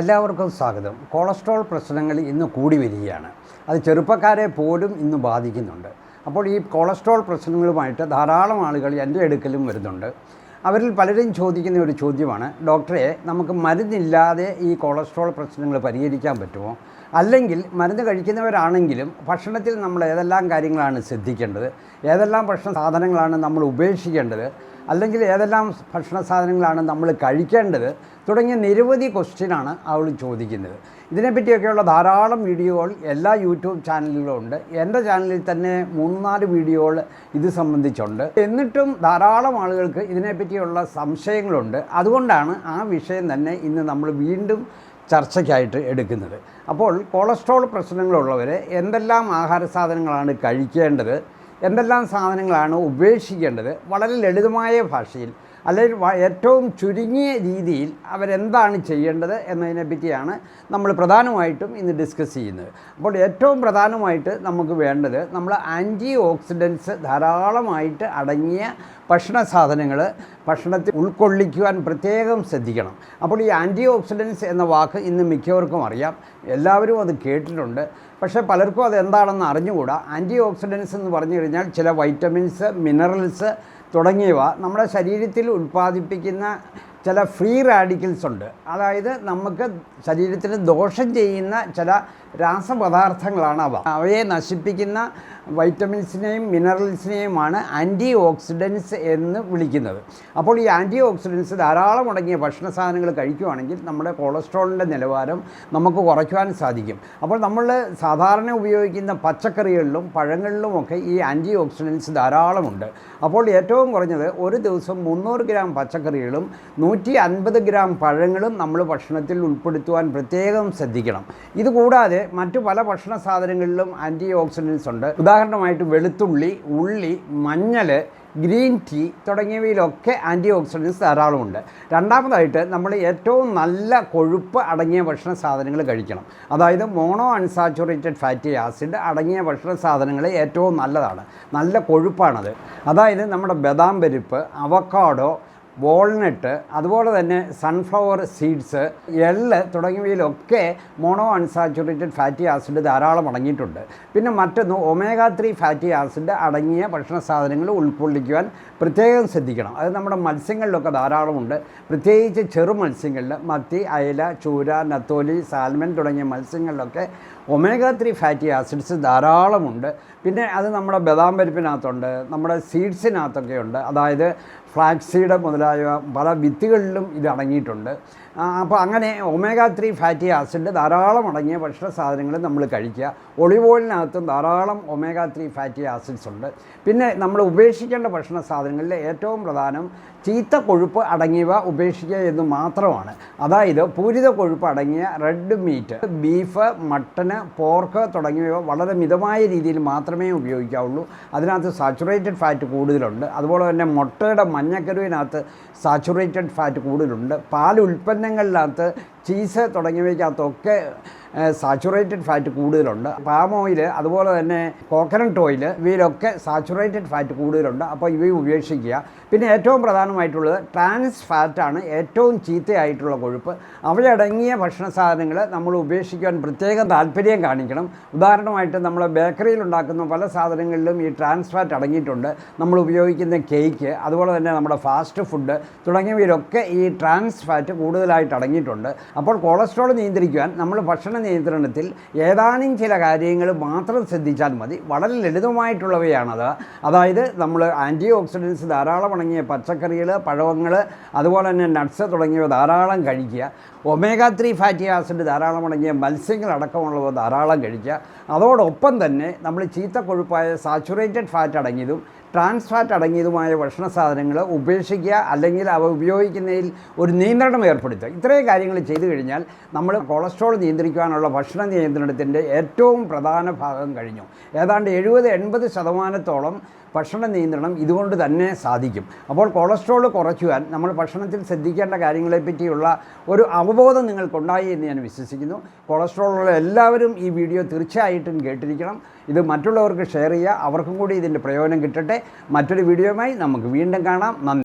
എല്ലാവർക്കും സ്വാഗതം. കൊളസ്ട്രോൾ പ്രശ്നങ്ങൾ ഇന്ന് കൂടി വരികയാണ്. അത് ചെറുപ്പക്കാരെ പോലും ഇന്ന് ബാധിക്കുന്നുണ്ട്. അപ്പോൾ ഈ കൊളസ്ട്രോൾ പ്രശ്നങ്ങളുമായിട്ട് ധാരാളം ആളുകൾ എന്റെ അടുക്കലും വരുന്നുണ്ട്. അവരിൽ പലരും ചോദിക്കുന്ന ഒരു ചോദ്യമാണ് ഡോക്ടറെ നമുക്ക് മരുന്നില്ലാതെ ഈ കൊളസ്ട്രോൾ പ്രശ്നങ്ങൾ പരിഹരിക്കാൻ പറ്റുമോ? അല്ലെങ്കിൽ മരുന്ന് കഴിക്കുന്നവരാണെങ്കിലും ഭക്ഷണത്തിൽ നമ്മൾ ഏതെല്ലാം കാര്യങ്ങളാണ് ശ്രദ്ധിക്കേണ്ടത്? ഏതെല്ലാം ഭക്ഷണ സാധനങ്ങളാണ് നമ്മൾ ഉപേക്ഷിക്കേണ്ടത്? അല്ലെങ്കിൽ ഏതെല്ലാം ഭക്ഷണ സാധനങ്ങളാണ് നമ്മൾ കഴിക്കേണ്ടത് തുടങ്ങിയ നിരവധി ക്വസ്റ്റ്യനാണ് അവൾ ചോദിക്കുന്നത്. ഇതിനെപ്പറ്റിയൊക്കെയുള്ള ധാരാളം വീഡിയോകൾ എല്ലാ യൂട്യൂബ് ചാനലുകളും ഉണ്ട്. എന്റെ ചാനലിൽ തന്നെ മൂന്നാൽ വീഡിയോകൾ ഇത് സംബന്ധിച്ചുണ്ട്. എന്നിട്ടും ധാരാളം ആളുകൾക്ക് ഇതിനെപ്പറ്റിയുള്ള സംശയങ്ങളുണ്ട്. അതുകൊണ്ടാണ് ആ വിഷയം തന്നെ ഇന്ന് നമ്മൾ വീണ്ടും ചർച്ചയ്ക്കായിട്ട് എടുക്കുന്നത്. അപ്പോൾ കൊളസ്ട്രോൾ പ്രശ്നങ്ങളുള്ളവർ എന്തെല്ലാം ആഹാര സാധനങ്ങളാണ് കഴിക്കേണ്ടത്? എന്തെല്ലാം സാധനങ്ങളാണ് ഉപേക്ഷിക്കേണ്ടത് വളരെ ലളിതമായ ഭാഷയിൽ അല്ലെങ്കിൽ ഏറ്റവും ചുരുങ്ങിയ രീതിയിൽ അവരെന്താണ് ചെയ്യേണ്ടത് എന്നതിനെപ്പറ്റിയാണ് നമ്മൾ പ്രധാനമായിട്ടും ഇന്ന് ഡിസ്കസ് ചെയ്യുന്നത്. അപ്പോൾ ഏറ്റവും പ്രധാനമായിട്ട് നമുക്ക് വേണ്ടത് നമ്മൾ ആന്റി ഓക്സിഡൻസ് ധാരാളമായിട്ട് അടങ്ങിയ ഭക്ഷണ സാധനങ്ങൾ ഭക്ഷണത്തിൽ ഉൾക്കൊള്ളിക്കുവാൻ പ്രത്യേകം ശ്രദ്ധിക്കണം. അപ്പോൾ ഈ ആന്റി ഓക്സിഡൻസ് എന്ന വാക്ക് ഇന്ന് മിക്കവർക്കും അറിയാം. എല്ലാവരും അത് കേട്ടിട്ടുണ്ട്. പക്ഷേ പലർക്കും അത് എന്താണെന്ന് അറിഞ്ഞുകൂടാ? ആന്റി ഓക്സിഡൻസ് എന്ന് പറഞ്ഞു കഴിഞ്ഞാൽ ചില വൈറ്റമിൻസ് മിനറൽസ് തുടങ്ങിയവ നമ്മുടെ ശരീരത്തിൽ ഉൽപ്പാദിപ്പിക്കുന്ന ചില ഫ്രീ റാഡിക്കൽസ് ഉണ്ട്. അതായത് നമുക്ക് ശരീരത്തിന് ദോഷം ചെയ്യുന്ന ചില രാസപദാർത്ഥങ്ങളാണ് അവ. അവയെ നശിപ്പിക്കുന്ന വൈറ്റമിൻസിനെയും മിനറൽസിനെയുമാണ് ആന്റി ഓക്സിഡൻസ് എന്ന് വിളിക്കുന്നത്. അപ്പോൾ ഈ ആന്റി ഓക്സിഡൻസ് ധാരാളം അടങ്ങിയ ഭക്ഷണ സാധനങ്ങൾ കഴിക്കുകയാണെങ്കിൽ നമ്മുടെ കൊളസ്ട്രോളിന്റെ നിലവാരം നമുക്ക് കുറയ്ക്കുവാൻ സാധിക്കും. അപ്പോൾ നമ്മൾ സാധാരണ ഉപയോഗിക്കുന്ന പച്ചക്കറികളിലും പഴങ്ങളിലുമൊക്കെ ഈ ആന്റി ഓക്സിഡൻസ് ധാരാളമുണ്ട്. അപ്പോൾ ഏറ്റവും കുറഞ്ഞത് ഒരു ദിവസം മുന്നൂറ് ഗ്രാം പച്ചക്കറികളും നൂറ്റി അൻപത് ഗ്രാം പഴങ്ങളും നമ്മൾ ഭക്ഷണത്തിൽ ഉൾപ്പെടുത്തുവാൻ പ്രത്യേകം ശ്രദ്ധിക്കണം. ഇതുകൂടാതെ മറ്റു പല ഭക്ഷണ സാധനങ്ങളിലും ആന്റി ഓക്സിഡൻസ് ഉണ്ട് ഉദാഹരണമായിട്ട് വെളുത്തുള്ളി ഉള്ളി മഞ്ഞൾ ഗ്രീൻ ടീ തുടങ്ങിയവയിലൊക്കെ ആന്റി ഓക്സിഡൻസ് ധാരാളമുണ്ട്. രണ്ടാമതായിട്ട് നമ്മൾ ഏറ്റവും നല്ല കൊഴുപ്പ് അടങ്ങിയ ഭക്ഷണ സാധനങ്ങൾ കഴിക്കണം. അതായത് മോണോ അൺസാച്ചുറേറ്റഡ് ഫാറ്റി ആസിഡ് അടങ്ങിയ ഭക്ഷണ സാധനങ്ങൾ ഏറ്റവും നല്ലതാണ്. നല്ല കൊഴുപ്പാണത്. അതായത് നമ്മുടെ ബദാം പരിപ്പ് അവക്കാഡോ വാൾനട്ട് അതുപോലെ തന്നെ സൺഫ്ലവർ സീഡ്സ് എള്ള് തുടങ്ങിയവയിലൊക്കെ മോണോ അൺസാച്ചുറേറ്റഡ് ഫാറ്റി ആസിഡ് ധാരാളം അടങ്ങിയിട്ടുണ്ട്. പിന്നെ മറ്റൊന്ന് ഒമേഗ ത്രീ ഫാറ്റി ആസിഡ് അടങ്ങിയ ഭക്ഷണ സാധനങ്ങൾ ഉൾക്കൊള്ളിക്കുവാൻ പ്രത്യേകം ശ്രദ്ധിക്കണം. അത് നമ്മുടെ മത്സ്യങ്ങളിലൊക്കെ ധാരാളമുണ്ട്. പ്രത്യേകിച്ച് ചെറു മത്സ്യങ്ങളിൽ മത്തി അയല ചൂര നത്തോലി സാൽമൻ തുടങ്ങിയ മത്സ്യങ്ങളിലൊക്കെ ഒമേഗ ത്രീ ഫാറ്റി ആസിഡ്സ് ധാരാളമുണ്ട്. പിന്നെ അത് നമ്മുടെ ബദാം പരിപ്പിനകത്തുണ്ട് നമ്മുടെ സീഡ്സിനകത്തൊക്കെ ഉണ്ട് അതായത് ഫ്ലാക്സീഡ് മുതലായ പല വിത്തുകളിലും ഇത് അടങ്ങിയിട്ടുണ്ട്. അപ്പോൾ അങ്ങനെ ഒമേഗ ത്രീ ഫാറ്റി ആസിഡ് ധാരാളം അടങ്ങിയ ഭക്ഷണ സാധനങ്ങൾ നമ്മൾ കഴിക്കുക. ഒളിവ് ഓയിലിനകത്തും ധാരാളം ഒമേഗ ത്രീ ഫാറ്റി ആസിഡ്സ് ഉണ്ട്. പിന്നെ നമ്മൾ ഉപേക്ഷിക്കേണ്ട ഭക്ഷണ സാധനങ്ങളിൽ ഏറ്റവും പ്രധാനം ചീത്ത കൊഴുപ്പ് അടങ്ങിയവ ഉപേക്ഷിക്കുക എന്ന് മാത്രമാണ്. അതായത് പൂരിത കൊഴുപ്പ് അടങ്ങിയ red meat beef mutton pork തുടങ്ങിയവ വളരെ മിതമായ രീതിയിൽ മാത്രമേ ഉപയോഗിക്കാവുള്ളൂ. അതിനകത്ത് സാച്ചുറേറ്റഡ് ഫാറ്റ് കൂടുതലുണ്ട്. അതുപോലെ തന്നെ മുട്ടയുടെ മഞ്ഞക്കരുവിനകത്ത് സാച്ചുറേറ്റഡ് ഫാറ്റ് കൂടുതലുണ്ട്. പാൽ ഉൽപ്പന്നങ്ങളിനകത്ത് ചീസ് തുടങ്ങിയവയ്ക്കകത്തൊക്കെ സാച്ചുറേറ്റഡ് ഫാറ്റ് കൂടുതലുണ്ട്. പാം ഓയിൽ അതുപോലെ തന്നെ കോക്കനട്ട് ഓയിൽ ഇവയിലൊക്കെ സാച്ചുറേറ്റഡ് ഫാറ്റ് കൂടുതലുണ്ട്. അപ്പോൾ ഇവയും ഉപേക്ഷിക്കുക. പിന്നെ ഏറ്റവും പ്രധാനമായിട്ടുള്ളത് ട്രാൻസ് ഫാറ്റാണ് ഏറ്റവും ചീത്തയായിട്ടുള്ള കൊഴുപ്പ്. അവയടങ്ങിയ ഭക്ഷണ സാധനങ്ങൾ നമ്മൾ ഉപേക്ഷിക്കാൻ പ്രത്യേകം താല്പര്യം കാണിക്കണം. ഉദാഹരണമായിട്ട് നമ്മൾ ബേക്കറിയിൽ ഉണ്ടാക്കുന്ന പല സാധനങ്ങളിലും ഈ ട്രാൻസ് ഫാറ്റ് അടങ്ങിയിട്ടുണ്ട്. നമ്മൾ ഉപയോഗിക്കുന്ന കേക്ക് അതുപോലെ തന്നെ നമ്മുടെ ഫാസ്റ്റ് ഫുഡ് തുടങ്ങിയവയിലൊക്കെ ഈ ട്രാൻസ് ഫാറ്റ് കൂടുതലായിട്ട് അടങ്ങിയിട്ടുണ്ട്. അപ്പോൾ കൊളസ്ട്രോൾ നിയന്ത്രിക്കുവാൻ നമ്മൾ ഭക്ഷണ നിയന്ത്രണത്തിൽ ഏതാനും ചില കാര്യങ്ങൾ മാത്രം ശ്രദ്ധിച്ചാൽ മതി. വളരെ ലളിതമായിട്ടുള്ളവയാണത്. അതായത് നമ്മൾ ആന്റി ഓക്സിഡൻസ് ധാരാളം അടങ്ങിയ പച്ചക്കറികൾ പഴങ്ങൾ അതുപോലെ തന്നെ നട്ട്സ് തുടങ്ങിയവ ധാരാളം കഴിക്കുക. ഒമേഗ ത്രീ ഫാറ്റി ആസിഡ് ധാരാളം അടങ്ങിയ മത്സ്യങ്ങൾ അടക്കമുള്ളവ ധാരാളം കഴിക്കുക. അതോടൊപ്പം തന്നെ നമ്മൾ ചീത്ത കൊഴുപ്പായ സാച്ചുറേറ്റഡ് ഫാറ്റ് അടങ്ങിയതും ട്രാൻസ് ഫാറ്റ് അടങ്ങിയതുമായ ഭക്ഷണ സാധനങ്ങൾ ഉപേക്ഷിക്കുക അല്ലെങ്കിൽ അവ ഉപയോഗിക്കുന്നതിൽ ഒരു നിയന്ത്രണം ഏർപ്പെടുത്തുക. ഇത്രയും കാര്യങ്ങൾ ചെയ്തു കഴിഞ്ഞാൽ നമ്മൾ കൊളസ്ട്രോൾ നിയന്ത്രിക്കാനുള്ള ഭക്ഷണ നിയന്ത്രണത്തിന്റെ ഏറ്റവും പ്രധാന ഭാഗം കഴിഞ്ഞു. ഏതാണ്ട് എഴുപത് എൺപത് ശതമാനത്തോളം ഭക്ഷണ നിയന്ത്രണം ഇതുകൊണ്ട് തന്നെ സാധിക്കും. അപ്പോൾ കൊളസ്ട്രോൾ കുറയ്ക്കുവാൻ നമ്മൾ ഭക്ഷണത്തിൽ ശ്രദ്ധിക്കേണ്ട കാര്യങ്ങളെപ്പറ്റിയുള്ള ഒരു അവബോധം നിങ്ങൾക്കുണ്ടായി എന്ന് ഞാൻ വിശ്വസിക്കുന്നു. കൊളസ്ട്രോളുള്ള എല്ലാവരും ഈ വീഡിയോ തീർച്ചയായിട്ടും കേട്ടിരിക്കണം. ഇത് മറ്റുള്ളവർക്ക് ഷെയർ ചെയ്യുക. അവർക്കും കൂടി ഇതിന്റെ പ്രയോജനം കിട്ടട്ടെ. മറ്റൊരു വീഡിയോയുമായി നമുക്ക് വീണ്ടും കാണാം. നന്ദി.